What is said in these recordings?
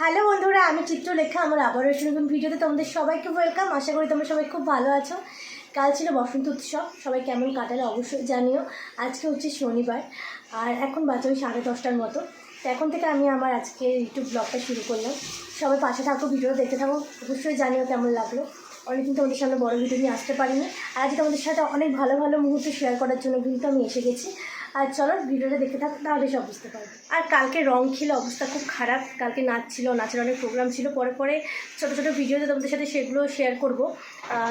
Hello বন্ধুরা, আমি চিত্রলেখা, আমার আবারও একটি নতুন ভিডিওতে তোমাদের সবাইকে ওয়েলকাম আশা করি তোমরা সবাই খুব ভালো আছো। কাল ছিল বসন্ত উৎসব, সবাই কেমন কাটালে অবশ্যই জানিও। আজকে হচ্ছে শনিবার, আর এখন বাজে ওই সাড়ে দশটার মতো। তো এখন থেকে আমি আমার আজকে ইউটিউব ব্লগটা শুরু করলাম। সবাই পাশে থাকো ভিডিও দেখতে থাকো, অবশ্যই জানিও কেমন লাগল। অনেকদিন তোমাদের সামনে বড় ভিডিও নিয়ে আসতে পারিনি। আর আজকে তোমাদের সাথে অনেক ভালো ভালো মুহূর্ত শেয়ার করার জন্য কিন্তু আমি এসে গেছি। আর চলো ভিডিওটা দেখে থাকো, তাহলে সব বুঝতে পারবে। আর কালকে রং খেলে অবস্থা খুব খারাপ। কালকে নাচ ছিল, নাচের অনেক প্রোগ্রাম ছিল। পরে পরে ছোটো ছোটো ভিডিওতে তোমাদের সাথে সেগুলো শেয়ার করব।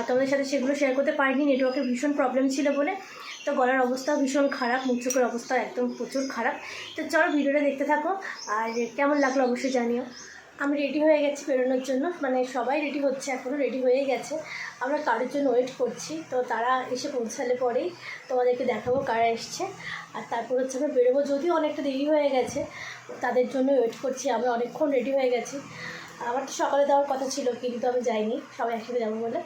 তোমাদের সাথে সেগুলো শেয়ার করতে পারিনি নেটওয়ার্কের ভীষণ প্রবলেম ছিল বলে। তো গলার অবস্থা ভীষণ খারাপ, মুখ চোখের অবস্থা একদম প্রচুর খারাপ। তো চলো ভিডিওটা দেখতে থাকো। আর কেমন লাগল অবশ্যই জানিও। আমি রেডি হয়ে গেছি বেরোনোর জন্য। মানে সবাই রেডি হচ্ছে এখনও রেডি হয়ে গেছে। আমরা কারোর জন্য ওয়েট করছি। তো তারা এসে পৌঁছালে পরেই তোমাদেরকে দেখাবো কারা এসছে। আর তারপর হচ্ছে আমরা বেরোবো। যদিও অনেকটা দেরি হয়ে গেছে, তাদের জন্য ওয়েট করছি। আমরা অনেকক্ষণ রেডি হয়ে গেছি। আমার তো সকালে যাওয়ার কথা ছিল, কিন্তু আমি যাইনি। সবাই একসাথে যাব বলে।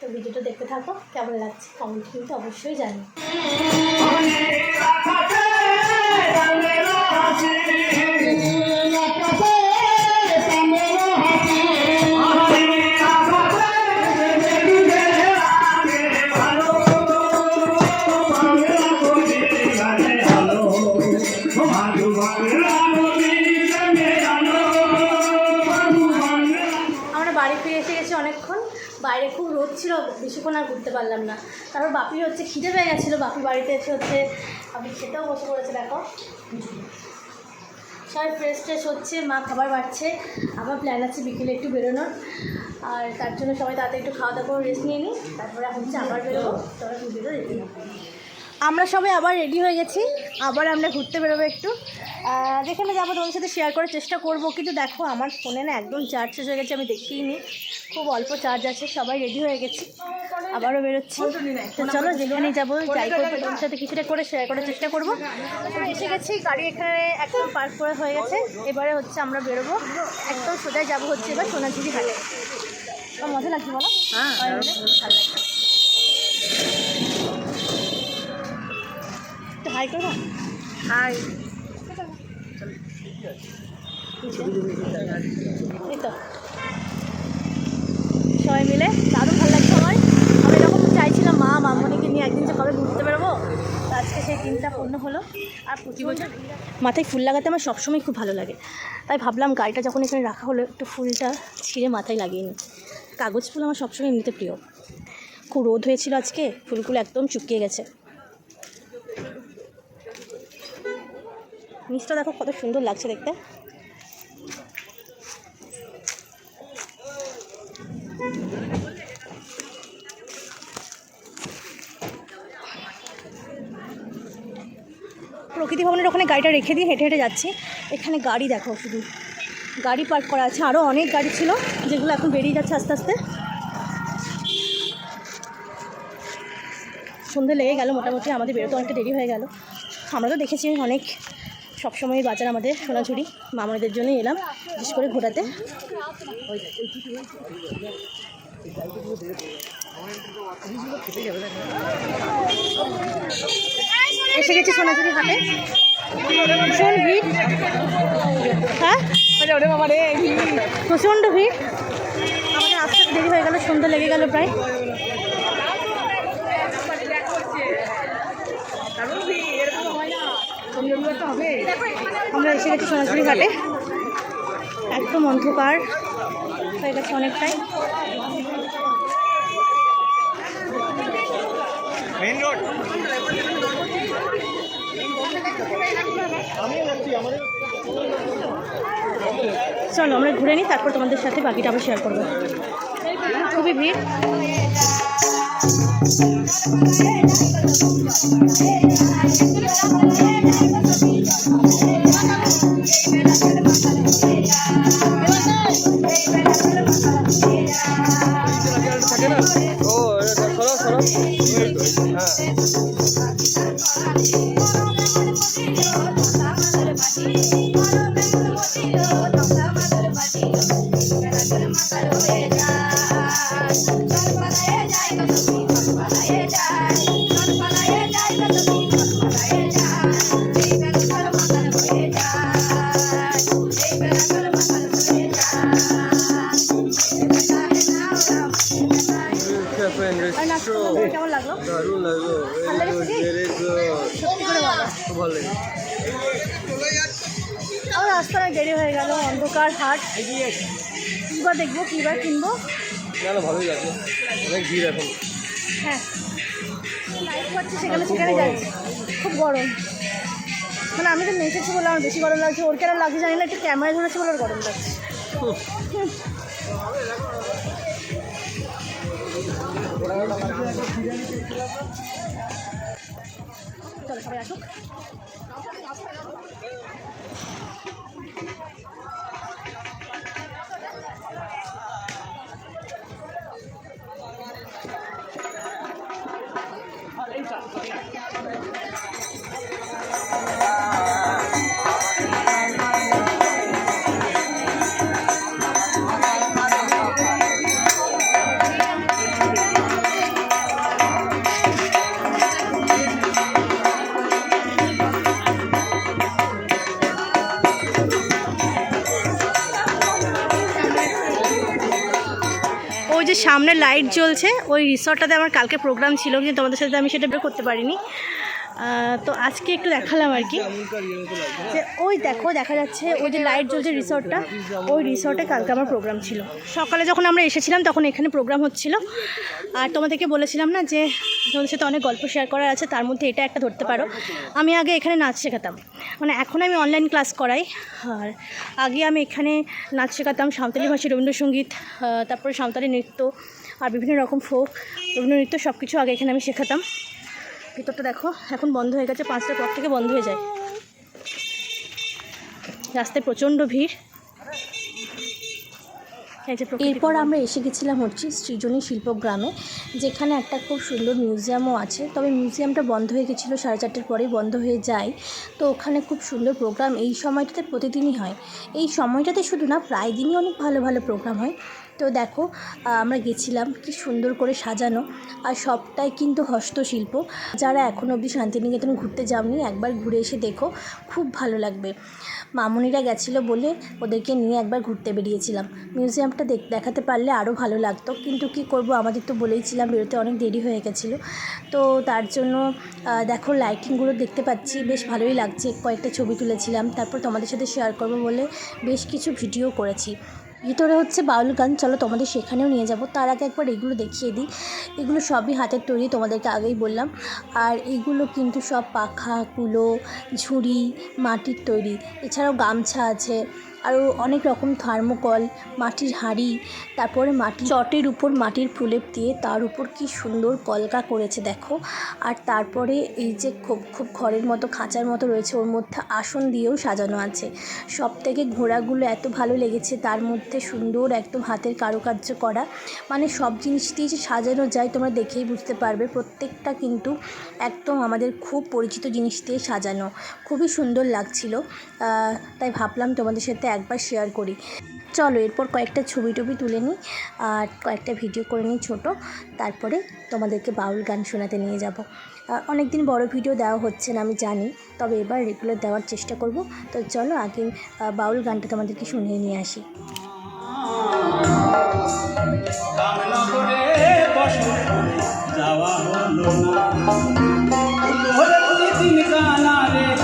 তো ভিডিওটা দেখতে থাকো, কেমন লাগছে কমেন্ট কিন্তু অবশ্যই জানি ছিল বেশিক্ষণ আর ঘুরতে পারলাম না। তারপর বাপি হচ্ছে, খিদে পেয়ে গেছিল। বাপি বাড়িতে এসে হচ্ছে, আমি খেতেও বসে পড়েছে, দেখো। সবাই ফ্রেশ ট্রেশ হচ্ছে, মা খাবার বাড়ছে। আমার প্ল্যান আছে বিকেলে একটু বেরোনোর। আর তার জন্য সবাই তাড়াতাড়ি একটু খাওয়া দাওয়া করে রেস্ট নিয়ে নিই। তারপরে হচ্ছে আবার বেরোবো। তোমরা ভিডিওটা দেখে নাও। আমরা সবাই আবার রেডি হয়ে গেছি। আবার আমরা ঘুরতে বেরোবো একটু। যেখানে যাব তোমাদের সাথে শেয়ার করার চেষ্টা করব। কিন্তু দেখো, আমার ফোনে না একদম চার্জ শেষ হয়ে গেছে, আমি দেখিই নি। খুব অল্প চার্জ আছে সবাই রেডি হয়ে গেছি। আবারও বেরোচ্ছি। তো চলো যেখানে যাব যাই করব তোমার সাথে কিছুটা করে শেয়ার করার চেষ্টা করব। এসে গেছি গাড়ি এখানে একদম পার্ক করে হয়ে গেছে। এবারে হচ্ছে আমরা বেরোবো। একদম সোজাই যাব হচ্ছে এবার সোনাঝুরি হাটে মজা লাগছে বলো? হ্যাঁ? ভালো লাগছে। হাই করো। হাই এই তো। সবাই মিলে দারুণ ভালো লাগছে আমার আমি এরকম চাইছিলাম মা মামনিকে নিয়ে একদিন যে কবে ঘুরতে বেরোবো তো আজকে সেই দিনটা পূর্ণ হলো। আর প্রতি বছর মাথায় ফুল লাগাতে আমার সবসময় খুব ভালো লাগে। তাই ভাবলাম গাড়িটা যখন এখানে রাখা হলো একটু ফুলটা ছিঁড়ে মাথায় লাগিয়ে নিই। কাগজ ফুল আমার সবসময় এমনিতে প্রিয়। খুব রোদ হয়েছিল আজকে ফুলগুলো একদম চুকিয়ে গেছে। নিচটা দেখো কত সুন্দর লাগছে দেখতে। প্রকৃতি ভবনের ওখানে গাড়িটা রেখে দিয়ে হেঁটে হেঁটে যাচ্ছি। এখানে গাড়ি দেখো শুধু। গাড়ি পার্ক করা আছে। আরও অনেক গাড়ি ছিল যেগুলো এখন বেরিয়ে যাচ্ছে আস্তে আস্তে। সন্ধে লেগে গেল মোটামুটি, আমাদের বেরোতে অনেকটা দেরি হয়ে গেল। আমরা তো দেখেছি অনেক সবসময় বাজার আমাদের সোনাঝুরি। মামাদের জন্যই এলাম, বিশেষ করে ঘোরাতে। এসে গেছি সোনাঝুরি হাটে। ভীষণ ভিড়। হ্যাঁ? প্রচণ্ড ভিড়। আমাদের আসতে দেরি হয়ে গেল, সন্ধ্যা লেগে গেল প্রায় দারুণ ভিড় এরকম হয় না শনি রবিবার তো হবে আমরা এসে গেছি সোনাঝুরি ঘাটে একদম অন্ধকার হয়ে গেছে অনেকটাই চলো আমরা ঘুরে নিই তারপর তোমাদের সাথে বাকিটা আবার শেয়ার করব খুবই ভিড় তোমাদের কেমন লাগল? দারুণ সত্যি করে ভালো আমার রাস্তা অনেক দেরি হয়ে গেল অন্ধকার হাট। কীবার দেখব কীবার কিনবো। না ভালোই লাগল অনেক ভিড় এখন। হ্যাঁ। লাইট পাচ্ছি সেখানে সেখানে যাচ্ছি। খুব গরম। মানে আমি তো নেচেছি বলে আমার বেশি গরম লাগছে ওর কেন লাগছে জানি না একটু ক্যামেরা ধরেছে বলে ওর গরম লাগছে। চলো সবাই আসুক। সামনে লাইট জ্বলছে। ওই রিসর্টটাতে আমার কালকে প্রোগ্রাম ছিল, কিন্তু তোমাদের সাথে আমি সেটা বের করতে পারিনি। তো আজকে একটু দেখালাম আর কি। যে ওই দেখো, দেখা যাচ্ছে ওই যে লাইট জ্বলছে রিসর্টটা ওই রিসর্টে কালকে আমার প্রোগ্রাম ছিল। সকালে যখন আমরা এসেছিলাম, তখন এখানে প্রোগ্রাম হচ্ছিল। আর তোমাদেরকে বলেছিলাম না যে তোমাদের সাথে অনেক গল্প শেয়ার করার আছে, তার মধ্যে এটা একটা ধরতে পারো। আমি আগে এখানে নাচ শেখাতাম। মানে এখন আমি অনলাইন ক্লাস করাই। আর আগে আমি এখানে নাচ শেখাতাম সাঁওতালি ভাষী রবীন্দ্রসঙ্গীত তারপরে সাঁওতালি নৃত্য, আর বিভিন্ন রকম ফোক রবীন্দ্র নৃত্য সব কিছু আগে এখানে আমি শেখাতাম। ভিতরটা দেখো এখন বন্ধ হয়ে গেছে পাঁচটার পর থেকে বন্ধ হয়ে যায়। রাস্তায় প্রচণ্ড ভিড়। এরপর আমরা এসে গেছিলাম হচ্ছে সৃজনী শিল্পগ্রামে যেখানে একটা খুব সুন্দর মিউজিয়ামও আছে। তবে মিউজিয়ামটা বন্ধ হয়ে গেছিল সাড়ে চারটের পরেই বন্ধ হয়ে যায়। তো ওখানে খুব সুন্দর প্রোগ্রাম এই সময়টাতে প্রতিদিনই হয়। এই সময়টাতে শুধু না প্রায় দিনই অনেক ভালো ভালো প্রোগ্রাম হয়। তো দেখো আমরা গেছিলাম, কি সুন্দর করে সাজানো। আর সবটাই কিন্তু হস্তশিল্প। যারা এখনও অবধি শান্তিনিকেতন ঘুরতে যাওনি, একবার ঘুরে এসে দেখো, খুব ভালো লাগবে। মামুনিরা গেছিল বলে ওদেরকে নিয়ে একবার ঘুরতে বেরিয়েছিলাম। মিউজিয়ামটা দেখ, দেখাতে পারলে আরও ভালো লাগতো। কিন্তু কি করব, আমাদের তো বলেইছিলাম, বেরোতে অনেক দেরি হয়ে গেছিল। তো তার জন্য দেখো লাইটিংগুলো দেখতে পাচ্ছি, বেশ ভালোই লাগছে। কয়েকটা ছবি তুলেছিলাম, তারপর তোমাদের সাথে শেয়ার করব বলে বেশ কিছু ভিডিও করেছি। ভিতরে হচ্ছে বাউল গান, চলো তোমাদের সেখানেও নিয়ে যাব। তার আগে একবার এগুলো দেখিয়ে দিই। এগুলো সবই হাতের তৈরি, তোমাদেরকে আগেই বললাম। আর এগুলো কিন্তু সব পাখা, কুলো, ঝুড়ি, মাটির তৈরি। এছাড়াও গামছা আছে। আরও অনেক রকম থার্মোকল, মাটির হাঁড়ি, তারপরে মাটি চটের উপর মাটির প্রলেপ দিয়ে তার উপর কি সুন্দর কলকা করেছে, দেখো। আর তারপরে এই যে খুব খুব ঘরের মতো, খাঁচার মতো রয়েছে, ওর মধ্যে আসন দিয়েও সাজানো আছে। সব থেকে ঘোড়াগুলো এত ভালো লেগেছে, তার মধ্যে সুন্দর একদম হাতের কারুকার্য করা। মানে সব জিনিস দিয়ে যে সাজানো যায়, তোমরা দেখেই বুঝতে পারবে। প্রত্যেকটা কিন্তু একদম আমাদের খুব পরিচিত জিনিস দিয়ে সাজানো। খুবই সুন্দর লাগছিল। তাই ভাবলাম তোমাদের সাথে একবার শেয়ার করি। চলো এরপর কয়েকটা ছবি টবি তুলে নিই আর কয়েকটা ভিডিও করে নিই ছোটো। তারপরে তোমাদেরকে বাউল গান শোনাতে নিয়ে যাব। অনেক দিন বড় ভিডিও দেওয়া হচ্ছে না, আমি জানি। তবে এবার রেগুলার দেওয়ার চেষ্টা করব। তো চলো আগে বাউল গানটা তোমাদেরকে শুনিয়ে নিয়ে আসি। যাওয়া হলো না। দিন কানারে উত্তরে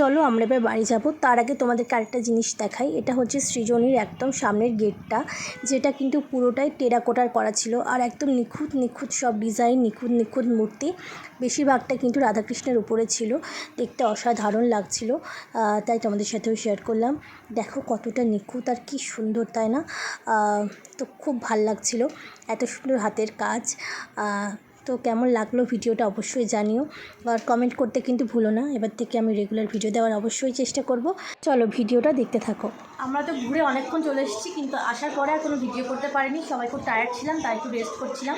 চলো আমরা এবার বাড়ি যাব। তার আগে তোমাদেরকে আরেকটা জিনিস দেখাই। এটা হচ্ছে সৃজনীর একদম সামনের গেটটা, যেটা কিন্তু পুরোটাই টেরাকোটার করা ছিল। আর একদম নিখুঁত নিখুঁত সব ডিজাইন, নিখুঁত নিখুঁত মূর্তি। বেশিরভাগটা কিন্তু রাধাকৃষ্ণের উপরে ছিল। দেখতে অসাধারণ লাগছিল। তাই তোমাদের সাথেও শেয়ার করলাম। দেখো কতটা নিখুঁত আর কি সুন্দর, তাই না? তো খুব ভালো লাগছিল। এত সুন্দর হাতের কাজ। তো কেমন লাগল ভিডিওটা অবশ্যই জানিও। আর কমেন্ট করতে কিন্তু ভুলো না। এবার থেকে আমি রেগুলার ভিডিও দেওয়ার অবশ্যই চেষ্টা করব। চলো ভিডিওটা দেখতে থাকো। আমরা তো ঘুরে অনেকক্ষণ চলে এসেছি, কিন্তু আসার পরে আর কোনো ভিডিও করতে পারিনি। সবাই খুব টায়ার্ড ছিলাম, তাই একটু রেস্ট করছিলাম।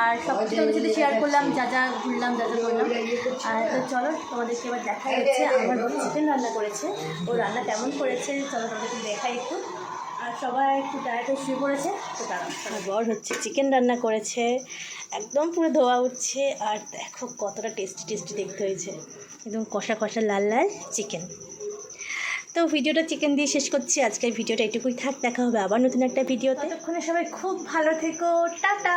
আর সব কিছু তোমাদের সাথে শেয়ার করলাম, যা যা ঘুরলাম, যা যা করলাম। আর তো চলো, তোমাদেরকে এবার দেখা যাচ্ছে আমার চিকেন রান্না করেছে। ও রান্না কেমন করেছে, চলো তোমাদেরকে দেখাই একটু। সবাই একটু ডায়েটে শুয়ে পড়েছে তো তারা বর হচ্ছে চিকেন রান্না করেছে একদম পুরো ধোয়া উঠছে আর দেখো কতটা টেস্টি টেস্টি দেখতে হয়েছে। একদম কষা কষা লাল লাল চিকেন তো ভিডিওটা চিকেন দিয়ে শেষ করছি আজকের ভিডিওটা এটুকুই থাক দেখা হবে আবার নতুন একটা ভিডিও ততক্ষণে সবাই খুব ভালো থেকো টাটা!